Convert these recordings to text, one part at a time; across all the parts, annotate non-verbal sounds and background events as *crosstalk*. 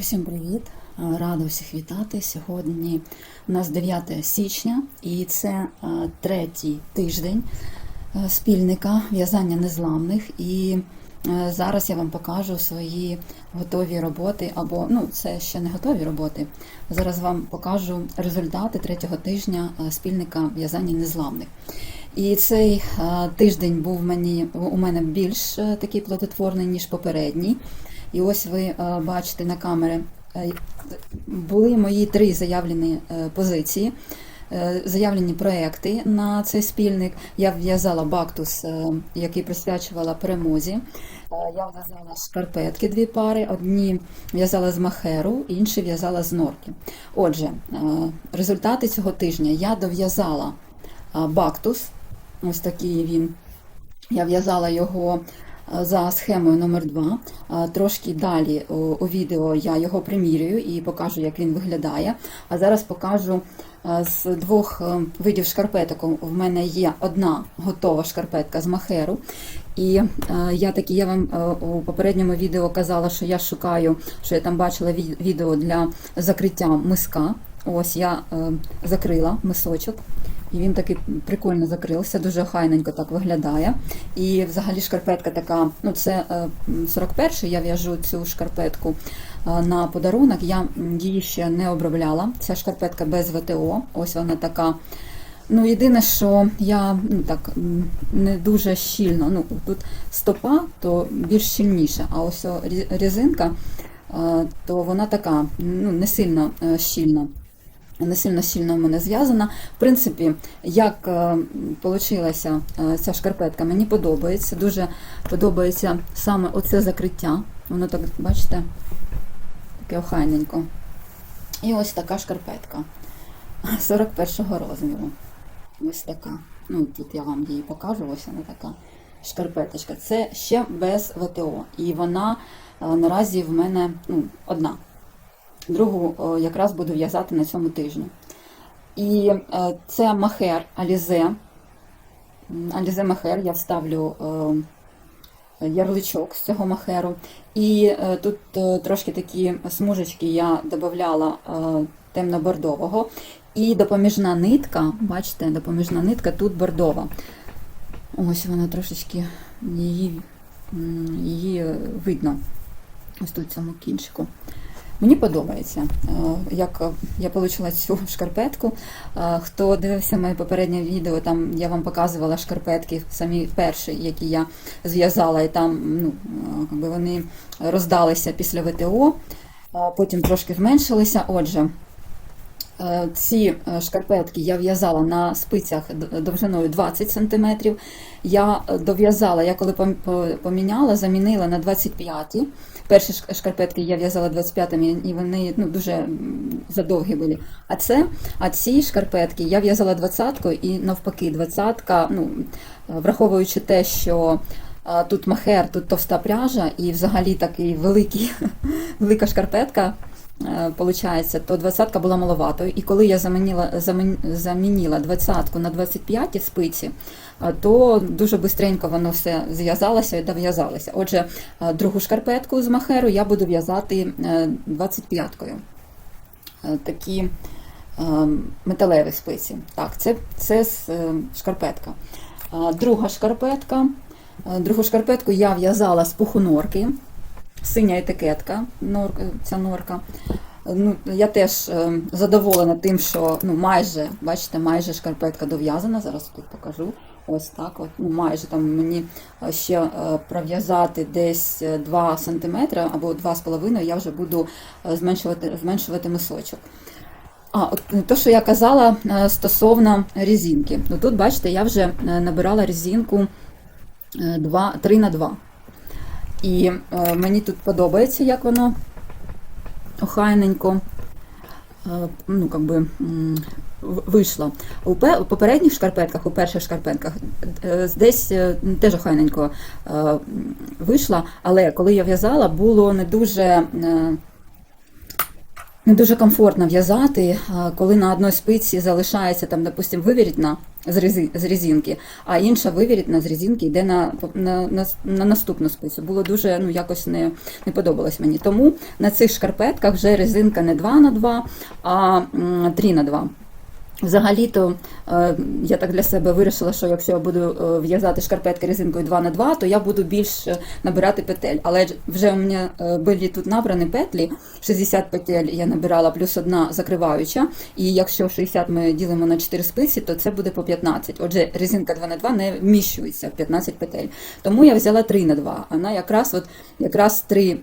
Усім привіт! Е, Рада всіх вітати. Сьогодні у нас 9 січня і це е, третій тиждень е, спільника в'язання незламних. І зараз я вам покажу свої готові роботи, або ну це ще не готові роботи. Зараз вам покажу результати третього тижня спільника в'язання незламних. І цей тиждень був мені у мене більш такий плодотворний, ніж попередній. І ось ви е, бачите на камери, е, були мої три заявлені е, позиції, заявлені проекти на цей спільник. Я в'язала бактус, який присвячувала перемозі. Я в'язала шкарпетки дві пари, одні в'язала з махеру, інші в'язала з норки. Отже, результати цього тижня я дов'язала бактус, ось такий він. Я в'язала його за схемою номер 2 Трошки далі у, відео я його примірюю і покажу, як він виглядає. А зараз покажу з двох е, видів шкарпеток. В мене є одна готова шкарпетка з махеру. І е, я таки, я вам е, у попередньому відео казала, що я шукаю, що я там бачила відео для закриття миска. Ось я закрила мисочок. І він такий прикольно закрився, дуже хайненько так виглядає. І взагалі шкарпетка така, ну це 41-й, я в'яжу цю шкарпетку е, на подарунок. Я її ще не обробляла. Ця шкарпетка без ВТО. Ось вона така. Ну, єдине, що я ну, так не дуже щільно. Ну, тут стопа, то більш щільніша, а ось о, рі- резинка, е, то вона така, ну, не сильно е, щільна не сильно сильно в мене зв'язана. В принципі, як вийшла ця шкарпетка, мені подобається. Дуже подобається саме оце закриття. Воно так, бачите, таке охайненько. І ось така шкарпетка *laughs* 41-го розміру. Ось така. Ну, тут я вам її покажу, ось вона така шкарпеточка. Це ще без ВТО. І вона е, наразі в мене ну, одна. Другу якраз буду в'язати на цьому тижні. І е, це махер Алізе. Алізе махер, я вставлю е, ярличок з цього махеру. І е, тут е, трошки такі смужечки я додавала е, темно-бордового. І допоміжна нитка, бачите, допоміжна нитка тут бордова. Ось вона трошечки її, її видно. Ось тут цьому кінчику. Мені подобається, е, як я отримала цю шкарпетку. Е, Хто дивився моє попереднє відео, там я вам показувала шкарпетки, самі перші, які я зв'язала, і там ну, е, вони роздалися після ВТО, потім трошки зменшилися. Отже, ці е, шкарпетки я в'язала на спицях довжиною 20 см. Я е, дов'язала, я коли поміняла, замінила на 25 Перші шкарпетки я в'язала 25-ми, і вони ну, дуже задовгі були. А це, а ці шкарпетки я в'язала 20-ку і навпаки, 20-ка, ну, враховуючи те, що тут махер, тут товста пряжа, і взагалі такий великий, *laughs* велика шкарпетка. Е, Получається, то 20-ка була маловатою. І коли я замінила, замін- замінила 20-ку на 25 спиці, то дуже бистренько воно все зв'язалося і дов'язалося. Отже, другу шкарпетку з махеру я буду в'язати е, 25-кою. Е, Такі е, металеві спиці. Так, це, це е, шкарпетка. Друга шкарпетка. Е, Другу шкарпетку я в'язала з пухунорки. Синя етикетка, нор, ця норка. Ну, я теж е, задоволена тим, що ну, майже, бачите, майже шкарпетка дов'язана. Зараз тут покажу. Ось так. От, ну, майже там мені е, ще е, пров'язати десь е, 2 см або 2,5 я вже буду е, зменшувати, зменшувати мисочок. А, от те, що я казала е, стосовно резинки. Ну, тут, бачите, я вже е, набирала резинку 2, 3 на 2. І е, мені тут подобається, як воно охайненько е, ну, как би, вийшло. У пе- у попередніх шкарпетках, у перших шкарпетках, е, десь е, теж охайненько е, вийшло, але коли я в'язала, було не дуже. е, дуже комфортно в'язати, коли на одній спиці залишається там, допустим, вивірітна з, рези, з резинки, а інша вивірітна з резинки йде на, на, на, на наступну спицю. Було дуже ну, якось не, не подобалось мені. Тому на цих шкарпетках вже резинка не 2 на 2, а м, 3 на 2. Взагалі-то е, я так для себе вирішила, що якщо я буду е, в'язати шкарпетки резинкою 2 на 2 то я буду більш е, набирати петель. Але вже у мене були тут набрані петлі, 60 петель я набирала, плюс одна закриваюча. І якщо 60 ми ділимо на 4 спиці, то це буде по 15. Отже, резинка 2 на 2 не вміщується в 15 петель. Тому я взяла 3 на 2. Вона якраз от якраз 3,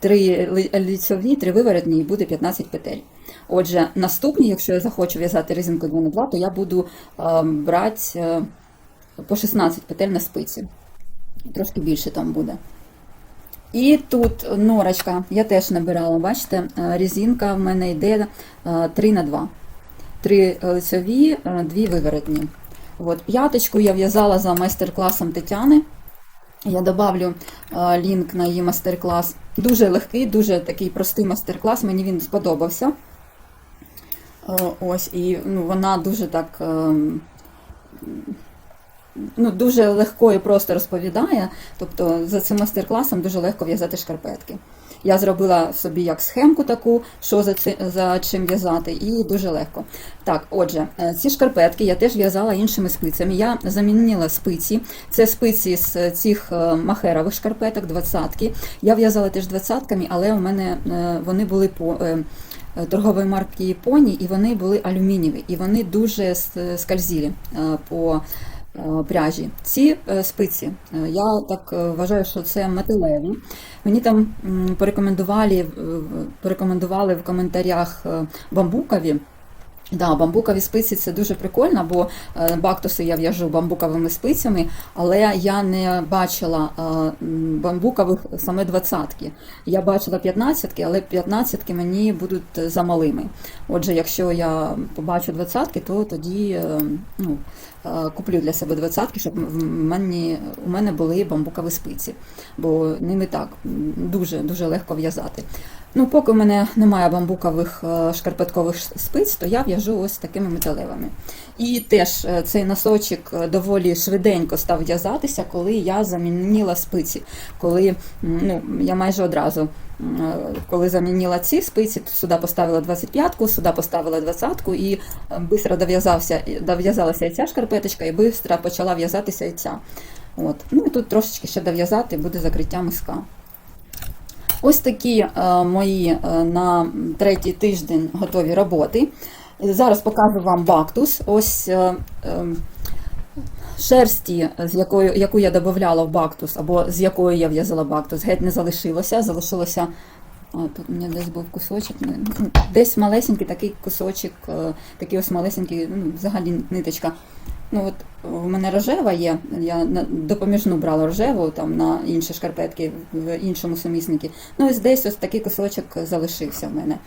3 лицьові, 3 виворотні і буде 15 петель. Отже, наступні, якщо я захочу в'язати резинку 2 на 2, то я буду е, брати е, по 16 петель на спиці. Трошки більше там буде. І тут норочка, я теж набирала, бачите, е, резинка в мене йде е, 3 на 2. 3 лицеві, 2 виворотні. От, п'яточку я в'язала за майстер-класом Тетяни. Я добавлю е, лінк на її майстер-клас. Дуже легкий, дуже такий простий майстер-клас, мені він сподобався. Е, Ось, і ну, вона дуже так ем, ну, дуже легко і просто розповідає. Тобто за цим майстер-класом дуже легко в'язати шкарпетки. Я зробила собі як схемку таку, що за, ци, за чим в'язати, і дуже легко. Так, отже, е, ці шкарпетки я теж в'язала іншими спицями. Я замінила спиці. Це спиці з цих е, махерових шкарпеток, двадцятки. Я в'язала теж двадцятками, але у мене вони були по. Е, Торгової марки Японії, і вони були алюмінієві, і вони дуже скользілі е, по е, пряжі. Ці спиці, я так вважаю, що це металеві. Мені там порекомендували, порекомендували в коментарях бамбукові. Да, бамбукові спиці це дуже прикольно, бо е, бактуси я в'яжу бамбуковими спицями, але я не бачила е, бамбукових саме двадцятки. Я бачила п'ятнадцятки, але п'ятнадцятки мені будуть замалими. Отже, якщо я побачу двадцятки, то тоді е, ну, куплю для себе двадцятки, щоб в мене, у мене були бамбукові спиці, бо ними так дуже дуже легко в'язати. Ну, поки в мене немає бамбукових е, шкарпеткових спиць, то я в'яжу ось такими металевими. І теж е, цей носочок е, доволі швиденько став в'язатися, коли я замінила спиці. Коли ну, я майже одразу, коли замінила ці спиці, то сюди поставила 25-ку, сюди поставила 20-ку і дов'язався, дов'язалася і ця шкарпеточка, і швидко почала в'язатися і ця. От. Ну і тут трошечки ще дов'язати буде закриття миска. Ось такі е, мої е, на третій тиждень готові роботи. Зараз покажу вам бактус. Ось е, шерсті, з якою, яку я додавала в бактус, або з якою я в'язала бактус, геть не залишилося. Залишилося. А, тут у мене десь був кусочок. ну, Десь малесенький такий кусочок, такий ось малесенький, ну, взагалі ниточка. Ну от у мене рожева є, я допоміжну брала рожеву там на інші шкарпетки в іншому суміснику. Ну ось десь ось такий кусочок залишився в мене.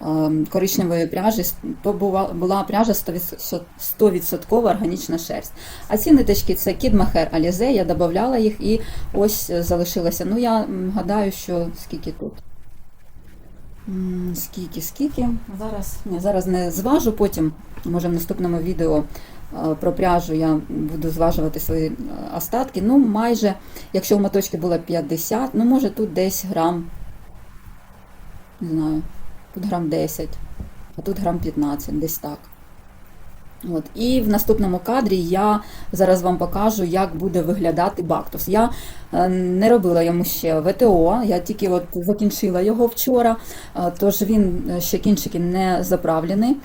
Ем, Коричневої пряжі, то була, пряжа 100%, 100% органічна шерсть. А ці ниточки це Maher Alize, я додавала їх і ось залишилося. Ну я гадаю, що скільки тут. Скільки, скільки? Зараз, ні, зараз не зважу, потім, може в наступному відео про пряжу я буду зважувати свої е, остатки. Ну, майже, якщо у моточки було 50, ну може тут десь грам, не знаю, тут грам 10, а тут грам 15, десь так. От. І в наступному кадрі я зараз вам покажу, як буде виглядати бактус. Я е, не робила йому ще ВТО, я тільки от закінчила його вчора, е, тож він е, ще кінчики не заправлений,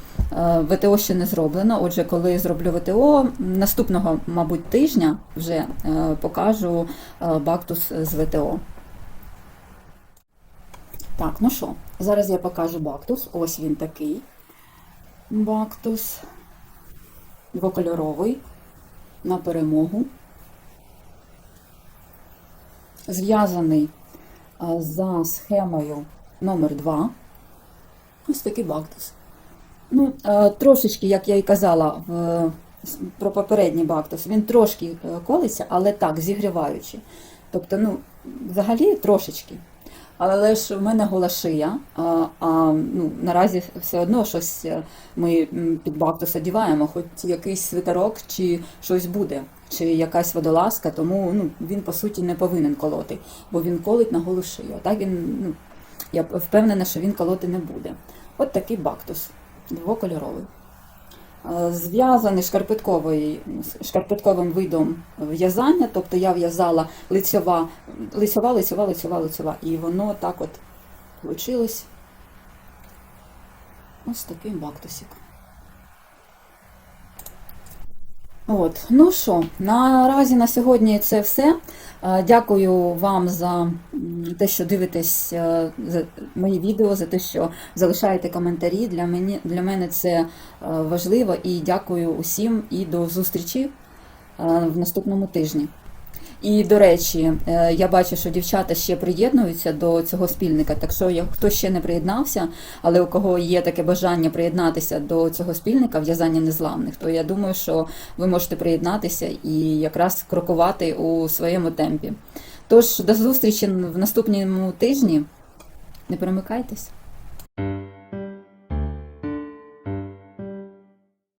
ВТО ще не зроблено. Отже, коли зроблю ВТО, наступного, мабуть, тижня вже покажу бактус з ВТО. Так, ну що, зараз я покажу бактус. Ось він такий. Бактус двокольоровий на перемогу. Зв'язаний за схемою номер 2 Ось такий бактус. Ну, трошечки, як я і казала в, про попередній бактус, він трошки е, колиться, але так, зігріваючи. Тобто, ну, взагалі трошечки. Але ж в мене гола шия, а, а ну, наразі все одно щось е, ми під бактус одіваємо, хоч якийсь свитерок чи щось буде, чи якась водолазка, тому ну, він по суті не повинен колоти, бо він колить на голу шию. Так він, ну, я впевнена, що він колоти не буде. От такий бактус, двокольоровий. Зв'язаний шкарпетковим видом в'язання, тобто я в'язала лицьова, лицьова, лицьова, лицьова, лицьова. І воно так от вийшло. Ось такий бактусик. От, ну що, наразі на сьогодні це все. Е, Дякую вам за те, що дивитесь е, за мої відео, за те, що залишаєте коментарі. Для, мене, для мене це е, важливо і дякую усім і до зустрічі в наступному тижні. І до речі, е, я бачу, що дівчата ще приєднуються до цього спільника. Так що, хто ще не приєднався, але у кого є таке бажання приєднатися до цього спільника в'язання незламних, то я думаю, що ви можете приєднатися і якраз крокувати у своєму темпі. Тож до зустрічі в наступному тижні. Не перемикайтесь.